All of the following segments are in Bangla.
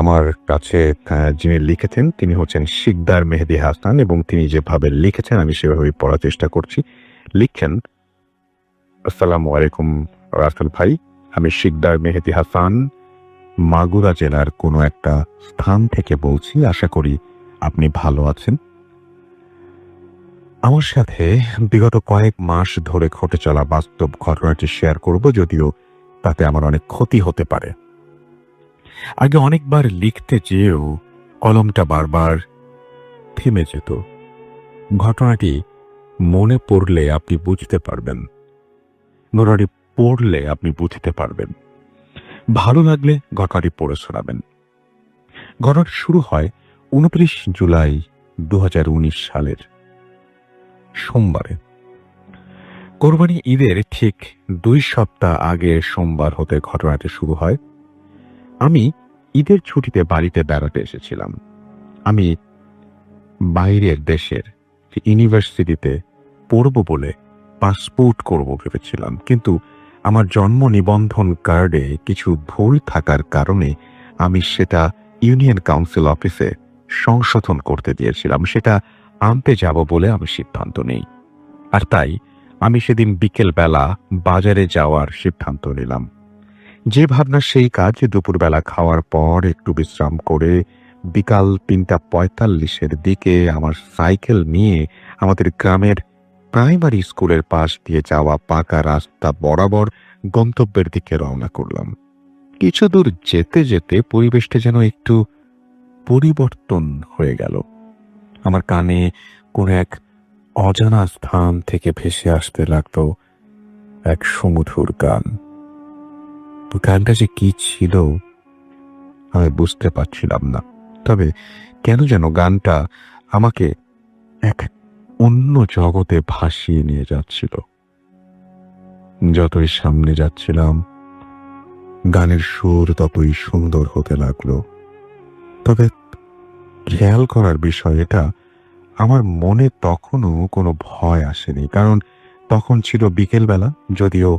আমার কাছে যিনি লিখেছেন, তিনি হচ্ছেন শিকদার মেহেদি হাসান এবং তিনি যেভাবে লিখেছেন, আমি সেভাবেই পড়ার চেষ্টা করছি। লিখছেন আসসালামু আলাইকুম রাসেল ভাই, আমি শিকদার মেহেদি হাসান। মাগুরা জেলার কোনো একটা স্থান থেকে বলছি, আশা করি আপনি ভালো আছেন। আমার সাথে বিগত কয়েক মাস ধরে ঘটে চলা বাস্তব ঘটনাটি শেয়ার করব, যদিও তাতে আমার অনেক ক্ষতি হতে পারে। আগে অনেকবার লিখতে যেয়েও কলমটা বারবার থেমে যেত। ঘটনাটি মনে পড়লে আপনি বুঝতে পারবেন। ঘটনাটি পড়লে আপনি বুঝতে পারবেন। ভালো লাগলে ঘটনাটি পড়ে শোনাবেন। ঘটনাটি শুরু হয় উনত্রিশ জুলাই দু হাজার উনিশ সালের সোমবারে। কোরবানি ঈদের ঠিক দুই সপ্তাহ আগে সোমবার হতে ঘটনাটি শুরু হয়। আমি ঈদের ছুটিতে বাড়িতে বেড়াতে এসেছিলাম। আমি বাইরের দেশের ইউনিভার্সিটিতে পড়ব বলে পাসপোর্ট করব ভেবেছিলাম, কিন্তু আমার জন্ম নিবন্ধন কার্ডে কিছু ভুল থাকার কারণে আমি সেটা ইউনিয়ন কাউন্সিল অফিসে সংশোধন করতে দিয়েছিলাম, সেটা আনতে যাব বলে আমি সিদ্ধান্ত নেই। আর তাই আমি সেদিন বিকেল বেলা বাজারে যাওয়ার সিদ্ধান্ত নিলাম। যে ভাবনা সেই কাজ দুপুরবেলা খাওয়ার পর একটু বিশ্রাম করে বিকাল তিনটা পঁয়তাল্লিশের দিকে আমার সাইকেল নিয়ে আমাদের গ্রামের প্রাইমারি স্কুলের পাশ দিয়ে যাওয়া পাকা রাস্তা বরাবর গন্তব্যের দিকে রওনা করলাম। কিছু দূর যেতে যেতে পরিবেশটা যেন একটু পরিবর্তন হয়ে গেল। আমার কানে কোন এক অজানা স্থান থেকে ভেসে আসতে লাগল এক সমুধুর গান। গানটা যে কি ছিল, আমি বুঝতে পারছিলাম না। তবে কেন যেন গানটা আমাকে এক অন্য জগতে ভাসিয়ে নিয়ে যাচ্ছিল। যতই সামনে যাচ্ছিলাম, গানের সুর ততই সুন্দর হতে লাগল। তবে খেয়াল করার বিষয় এটা, আমার মনে তখনও কোনো ভয় আসেনি, কারণ তখন ছিল বিকেলবেলা, যদিও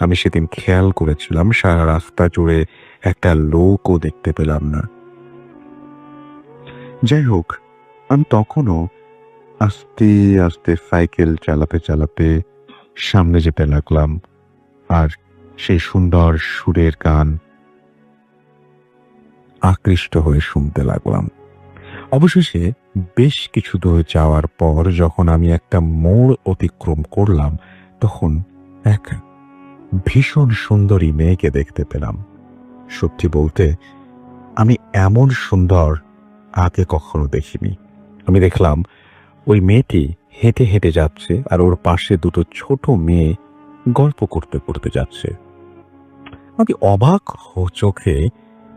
আমি সেদিন খেয়াল করেছিলাম, সারা রাস্তা জুড়ে একটা লোকও দেখতে পেলাম না। যাই হোক, আমি তখনও আস্তে আস্তে সাইকেল চালাতে চালাতে সামনে যেতে লাগলাম, আর সেই সুন্দর সুরের গান আকৃষ্ট হয়ে শুনতে লাগলাম। অবশেষে বেশ কিছু দূর যাওয়ার পর যখন আমি একটা মোড় অতিক্রম করলাম, তখন এক ভীষণ সুন্দরী মেয়েকে দেখতে পেলাম। সত্যি বলতে, আমি এমন সুন্দর আগে কখনো দেখিনি। আমি দেখলাম, ওই মেয়েটি হেঁটে হেঁটে যাচ্ছে আর ওর পাশে দুটো ছোট মেয়ে গল্প করতে করতে যাচ্ছে। আমি অবাক চোখে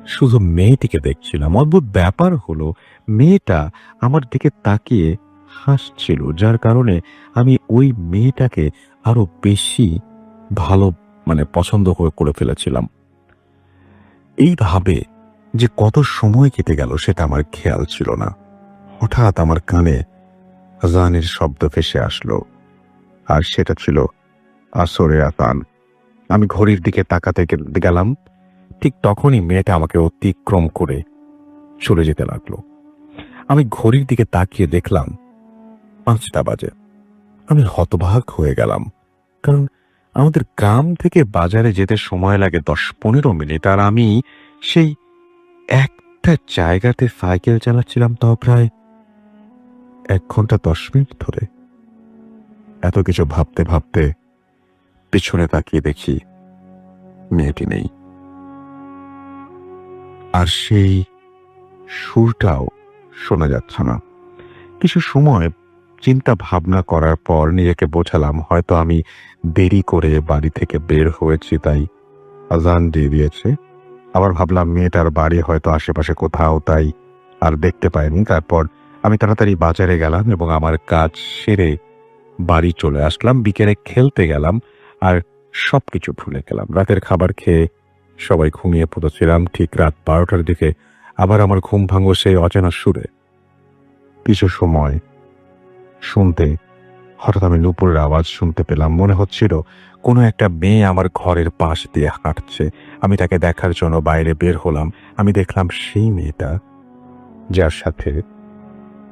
শুধু মেয়েটিকে দেখছিলাম। অদ্ভুত ব্যাপার হলো, মেয়েটা আমার দিকে তাকিয়ে হাসছিল, যার কারণে আমি ওই মেয়েটাকে আরও বেশি ভালো মানে পছন্দ করে ফেলেছিলাম। এইভাবে যে কত সময় কেটে গেল সেটা আমার খেয়াল ছিল না। হঠাৎ আমার কানে আজানের শব্দ ভেসে আসলো, আর সেটা ছিল, আসরে আতান, আমি ঘড়ির দিকে তাকাতে গেলাম। ঠিক তখনই মেয়েটা আমাকে অতিক্রম করে চলে যেতে লাগল। আমি ঘড়ির দিকে তাকিয়ে দেখলাম, পাঁচটা বাজে। আমি হতবাক হয়ে গেলাম, কারণ আমাদের গ্রাম থেকে বাজারে যেতে সময় লাগে দশ পনেরো মিনিট, আর আমি সেই একটা জায়গাতে সাইকেল চালাচ্ছিলাম তাও প্রায় এক ঘণ্টা দশ মিনিট ধরে। এত কিছু ভাবতে ভাবতে পিছনে তাকিয়ে দেখি মেয়েটি নেই। আর সেই সুরটাও শোনা যাচ্ছে না। কিছু সময় চিন্তা ভাবনা করার পর নিজেকে বোঝালাম, হয়তো আমি দেরি করে বাড়ি থেকে বের হয়েছি, তাই আজান দিয়ে দিয়েছে। আবার ভাবলাম মেয়েটার বাড়ি হয়তো আশেপাশে কোথাও, তাই আর দেখতে পাইনি। তারপর আমি তাড়াতাড়ি বাজারে গেলাম এবং আমার কাজ সেরে বাড়ি চলে আসলাম। বিকেলে খেলতে গেলাম আর সব কিছু ভুলে গেলাম। রাতের খাবার খেয়ে সবাই ঘুমিয়ে পড়েছিলাম। ঠিক রাত বারোটার দিকে আবার আমার ঘুম ভাঙো সেই অচেনা সুরে। কিছু সময় শুনতে, হঠাৎ আমি নুপুরের আওয়াজ শুনতে পেলাম। মনে হচ্ছিল কোনো একটা মেয়ে আমার ঘরের পাশ দিয়ে হাঁটছে। আমি তাকে দেখার জন্য বাইরে বের হলাম। আমি দেখলাম সেই মেয়েটা, যার সাথে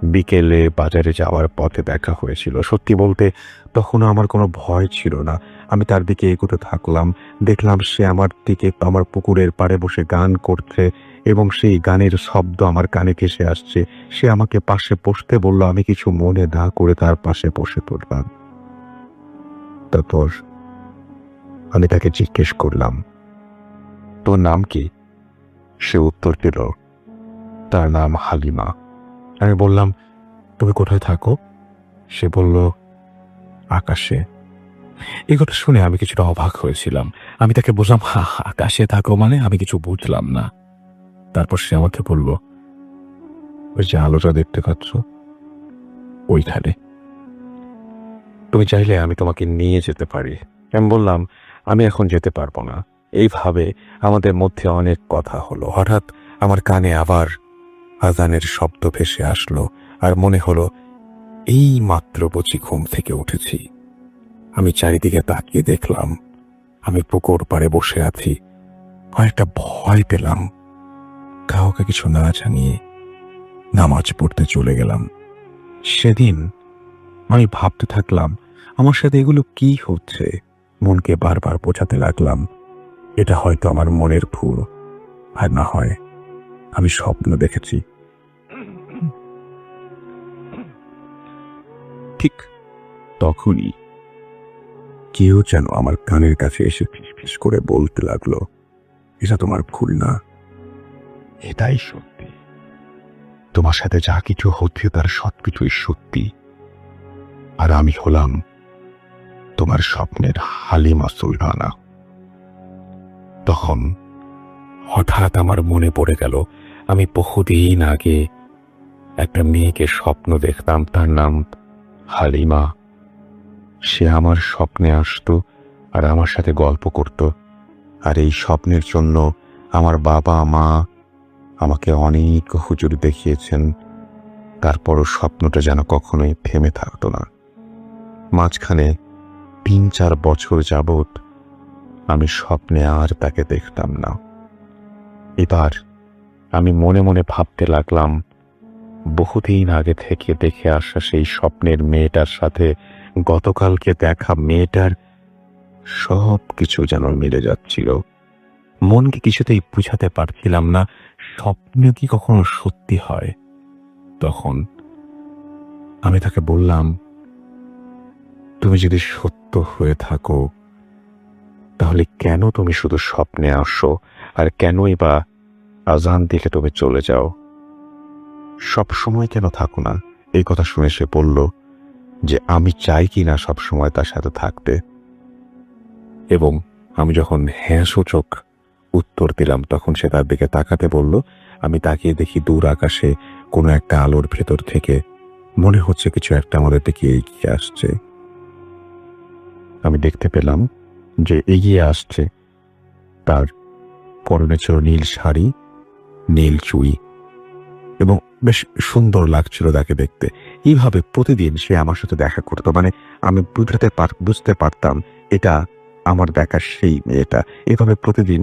বিকেলে বাজারে যাওয়ার পথে দেখা হয়েছিল। সত্যি বলতে, তখনও আমার কোনো ভয় ছিল না। আমি তার দিকে এগোতে থাকলাম। দেখলাম সে আমার দিকে, আমার পুকুরের পাড়ে বসে গান করছে। এবং সেই গানের শব্দ আমার কানে ভেসে আসছে। সে আমাকে পাশে বসতে বলল, আমি কিছু মনে না করে তার পাশে বসে পড়লাম। তারপর আমি তাকে জিজ্ঞেস করলাম, তোর নাম কি? সে উত্তর দিল, তার নাম হালিমা। আমি বললাম, তুমি কোথায় থাকো? সে বলল, আকাশে। এই কথা শুনে আমি কিছুটা অবাক হয়েছিলাম। আমি তাকে বললাম হা, আকাশে থাকো মানে আমি কিছু বুঝলাম না। তারপর সে আমাকে বলল, ওই যে আলোটা দেখতে পাচ্ছ, ওইখানে। তুমি চাইলে আমি তোমাকে নিয়ে যেতে পারি। আমি বললাম, আমি এখন যেতে পারব না। এইভাবে আমাদের মধ্যে অনেক কথা হলো। হঠাৎ আমার কানে আবার আজানের শব্দ ভেসে আসলো আর মনে হলো, এই মাত্র বুঝি ঘুম থেকে উঠেছি। আমি চারিদিকে তাকিয়ে দেখলাম। আমি পুকুর পাড়ে বসে আছি। কয়েকটা ভয় পেলাম। কাউকে কিছু না জানিয়ে নামাজ পড়তে চলে গেলাম। সেদিন আমি ভাবতে থাকলাম, আমার সাথে এগুলো কি হচ্ছে? মনকে বারবার বোঝাতে লাগলাম, এটা হয়তো আমার মনের ভুল আর না হয়, আমি স্বপ্ন দেখেছি। ঠিক তখনই কেউ যেন আমার কানের কাছে এসে ফিস করে বলতে লাগল, এটা তোমার ভুল না। এটাই সত্যি। তোমার সাথে যা কিছু হচ্ছে তার সবকিছুই সত্যি। আর আমি হলাম তোমার স্বপ্নের হালিমা সুলহানা। তখন হঠাৎ আমার মনে পড়ে গেল, আমি বহুদিন আগে একটা মেয়েকে স্বপ্ন দেখতাম, তার নাম হালিমা। সে আমার স্বপ্নে আসতো আর আমার সাথে গল্প করত। আর এই স্বপ্নের জন্য আমার বাবা, মা আমাকে অনেক হুজুর দেখিয়েছেন, তারপরও স্বপ্নটা যেন কখনোই থেমে থাকতো না। মাঝখানে তিন চার বছর যাবৎ আমি স্বপ্নে আর তাকে দেখতাম না। এবার আমি মনে মনে ভাবতে লাগলাম, বহুদিন আগে থেকে দেখে আসা সেই স্বপ্নের মেয়েটার সাথে গতকালকে দেখা মেয়েটার সব কিছু যেন মিলে যাচ্ছিল। মনকে কিছুতেই বুঝাতে পারছিলাম না স্বপ্ন কি কখনো সত্যি হয়? তখন আমি তাকে বললাম, তুমি যদি সত্য হয়ে থাকো, তাহলে কেন তুমি শুধু স্বপ্নে আসো? আর কেনই বা আজান দিকে তুমি চলে যাও? সব সময় কেন থাকো না? এই কথা শুনে সে বলল যে, আমি চাই কি না সব সময় তার সাথে থাকতে? এবং আমি যখন হ্যাঁ সূচক উত্তর দিলাম। তখন সে তার দিকে তাকাতে বলল, আমি তাকিয়ে দেখি দূর আকাশে কোনো একটা আলোর ভেতর থেকে। মনে হচ্ছে কিছু একটা আমাদের দিকে এগিয়ে আসছে। আমি দেখতে পেলাম যে এগিয়ে আসছে তার পরনে ছিল নীল শাড়ি, নীল চুই এবং বেশ সুন্দর লাগছিল তাকে দেখতে। এইভাবে প্রতিদিন সে আমার সাথে দেখা করতো। মানে আমি বুঝতে বুঝতে পারতাম, এটা আমার দেখার সেই মেয়েটা। এভাবে প্রতিদিন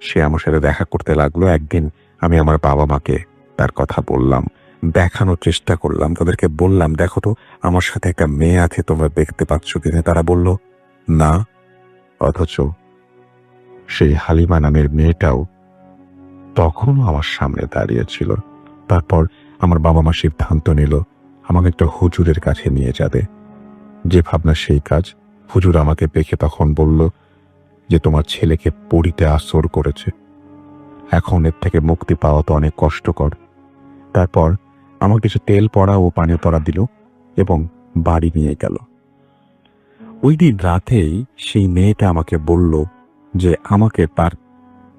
সে আমার সাথে দেখা করতে লাগল। একদিন আমি আমার বাবা মাকে তার কথা বললাম, দেখানোর চেষ্টা করলাম, তাদেরকে বললাম, দেখো তো, আমার সাথে একটা মেয়ে আছে, তোমরা দেখতে পাচ্ছ কিনা? তারা বলল, না, অথচ সেই হালিমা নামের মেয়েটাও তখনও আমার সামনে দাঁড়িয়েছিল তারপর আমার বাবা মা সিদ্ধান্ত নিল, আমাকে একটা হুজুরের কাছে নিয়ে যাবে। যে ভাবনা সেই কাজ, হুজুর আমাকে দেখে তখন বলল যে তোমার ছেলেকে পড়িতে আসর করেছে। এখন এর থেকে মুক্তি পাওয়া তো অনেক কষ্টকর। তারপর আমার কিছু তেল পড়া ও পানি পড়া দিল এবং বাড়ি নিয়ে গেল। ওই দিন রাতেই সেই মেয়েটা আমাকে বলল যে আমাকে তার,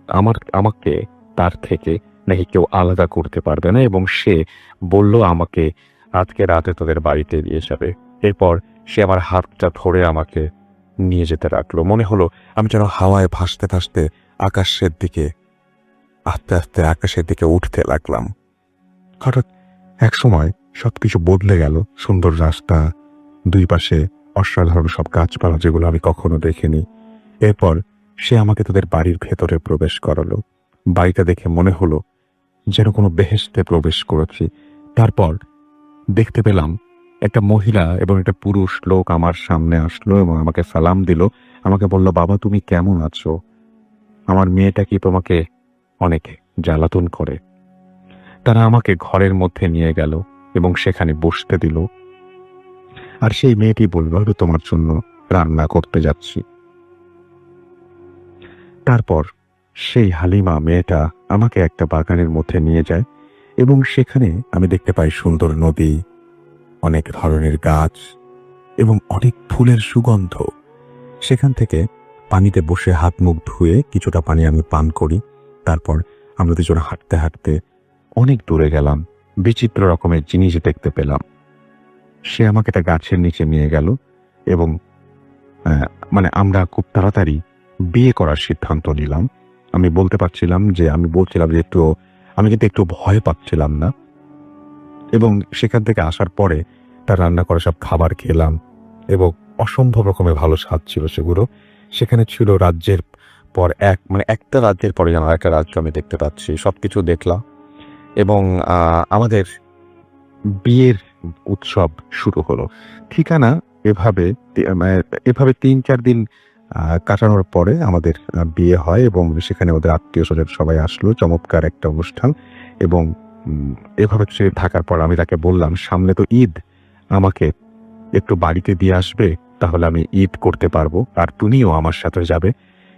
আমার, আমাকে তার থেকে নাকি কেউ আলাদা করতে পারবে না এবং সে বলল আমাকে আজকে রাতে তোদের বাড়িতে নিয়ে যাবে। এরপর সে আমার হাতটা ধরে আমাকে নিয়ে যেতে রাখল। মনে হলো আমি যেন হাওয়ায় ভাসতে ভাসতে আকাশের দিকে, আস্তে আস্তে আকাশের দিকে উঠতে লাগলাম। হঠাৎ এক সময় সবকিছু বদলে গেল। সুন্দর রাস্তা, দুই পাশে অসাধারণ সব গাছপালা যেগুলো আমি কখনো দেখিনি। এরপর সে আমাকে তাদের বাড়ির ভেতরে প্রবেশ করালো। বাড়িটা দেখে মনে হলো যেন কোনো বেহেস্তে প্রবেশ করেছি। তারপর দেখতে পেলাম একটা মহিলা এবং একটা পুরুষ লোক আমার সামনে আসলো এবং আমাকে সালাম দিল। আমাকে বলল, বাবা, তুমি কেমন আছো? আমার মেয়েটা কি তোমাকে অনেক জ্বালাতন করে? তারা আমাকে ঘরের মধ্যে নিয়ে গেল এবং সেখানে বসতে দিল। আর সেই মেয়েটি বলল, "আমি তোমার জন্য রান্না করতে যাচ্ছি। তারপর সেই হালিমা মেয়েটা আমাকে একটা বাগানের মধ্যে নিয়ে যায় এবং সেখানে আমি দেখতে পাই সুন্দর নদী অনেক ধরনের গাছ এবং অনেক ফুলের সুগন্ধ। সেখান থেকে পানিতে বসে হাত মুখ ধুয়ে কিছুটা পানি আমি পান করি। তারপর আমরা দুজন হাঁটতে হাঁটতে অনেক দূরে গেলাম। বিচিত্র রকমের জিনিস দেখতে পেলাম। সে আমাকে একটা গাছের নিচে নিয়ে গেল এবং মানে আমরা খুব তাড়াতাড়ি বিয়ে করার সিদ্ধান্ত নিলাম। আমি বলতে পারছিলাম যে, আমি বলছিলাম যে একটু, আমি কিন্তু একটু ভয় পাচ্ছিলাম না। এবং সেখান থেকে আসার পরে তার রান্না করা সব খাবার খেলাম এবং অসম্ভব রকমের ভালো স্বাদ ছিল সেগুলো। সেখানে ছিল রাজ্যের পর এক মানে একটা রাজ্যের পরে যেন একটা রাজ্য আমি দেখতে পাচ্ছি সব কিছু দেখলাম এবং আমাদের বিয়ের উৎসব শুরু হলো। ঠিকানা এভাবে মানে এভাবে তিন, চার দিন কাটানোর পরে আমাদের বিয়ে হয় এবং সেখানে ওদের আত্মীয় স্বজন সবাই আসলো, চমৎকার একটা অনুষ্ঠান এবং এভাবে সে থাকার পর আমি তাকে বললাম, সামনে তো ঈদ, আমাকে একটু বাড়িতে দিয়ে আসবে, তাহলে আমি ঈদ করতে পারব। আর তুমিও আমার সাথে যাবে।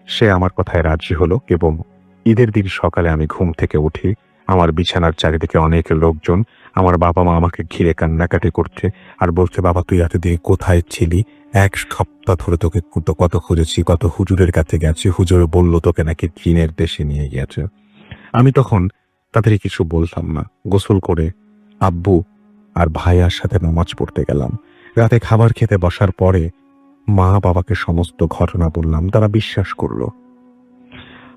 সে আমার কথায় রাজি হলো এবং ঈদের দিন সকালে আমি ঘুম থেকে উঠি। আমার বিছানার চারিদিকে অনেক লোকজন। আমার বাবা মা আমাকে ঘিরে কান্নাকাটি করছে আর বলছে, বাবা, তুই এতদিন কোথায় ছিলি? এক সপ্তাহ ধরে তোকে কত খুঁজেছি, কত হুজুরের কাছে গেছি। হুজুর বলল তোকে নাকি চীনের দেশে নিয়ে গিয়েছে। আমি তখন তাদের কিছু বলতাম না। গোসল করে আব্বু আর ভাইয়ার সাথে নামাজ পড়তে গেলাম। রাতে খাবার খেতে বসার পরে মা বাবাকে সমস্ত ঘটনা বললাম, তারা বিশ্বাস করল।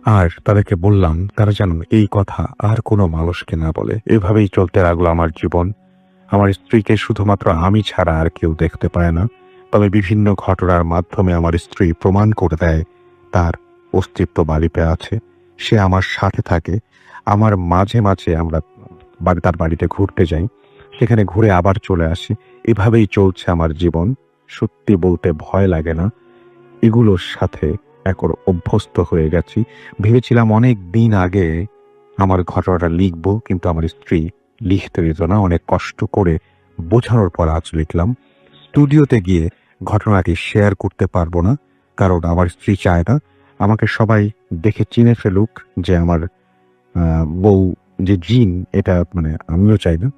আর তাদেরকে বললাম, তারা যেন এই কথা আর কোনো মানুষকে না বলে। এভাবেই চলতে লাগল আমার জীবন। আমার স্ত্রীকে শুধুমাত্র আমি ছাড়া আর কেউ দেখতে পায় না। তবে বিভিন্ন ঘটনার মাধ্যমে আমার স্ত্রী প্রমাণ করে দেয়, তার অস্তিত্ব বাড়িতে আছে। সে আমার সাথে থাকে। আমার মাঝে মাঝে আমরা বাড়ি, তার বাড়িতে ঘুরতে যাই। সেখানে ঘুরে আবার চলে আসি। এভাবেই চলছে আমার জীবন। সত্যি বলতে ভয় লাগে না। এগুলোর সাথে একর অভ্যস্ত হয়ে গেছি। ভেবেছিলাম অনেক দিন আগে আমার ঘটনাটা লিখব, কিন্তু আমার স্ত্রী লিখতে দিত না। অনেক কষ্ট করে বোঝানোর পর আজ লিখলাম। স্টুডিওতে গিয়ে ঘটনাটি শেয়ার করতে পারব না, কারণ আমার স্ত্রী চায় না। আমাকে সবাই দেখে চিনে ফেলুক যে আমার বউ যে জিন এটা মানে আমিও চাই না।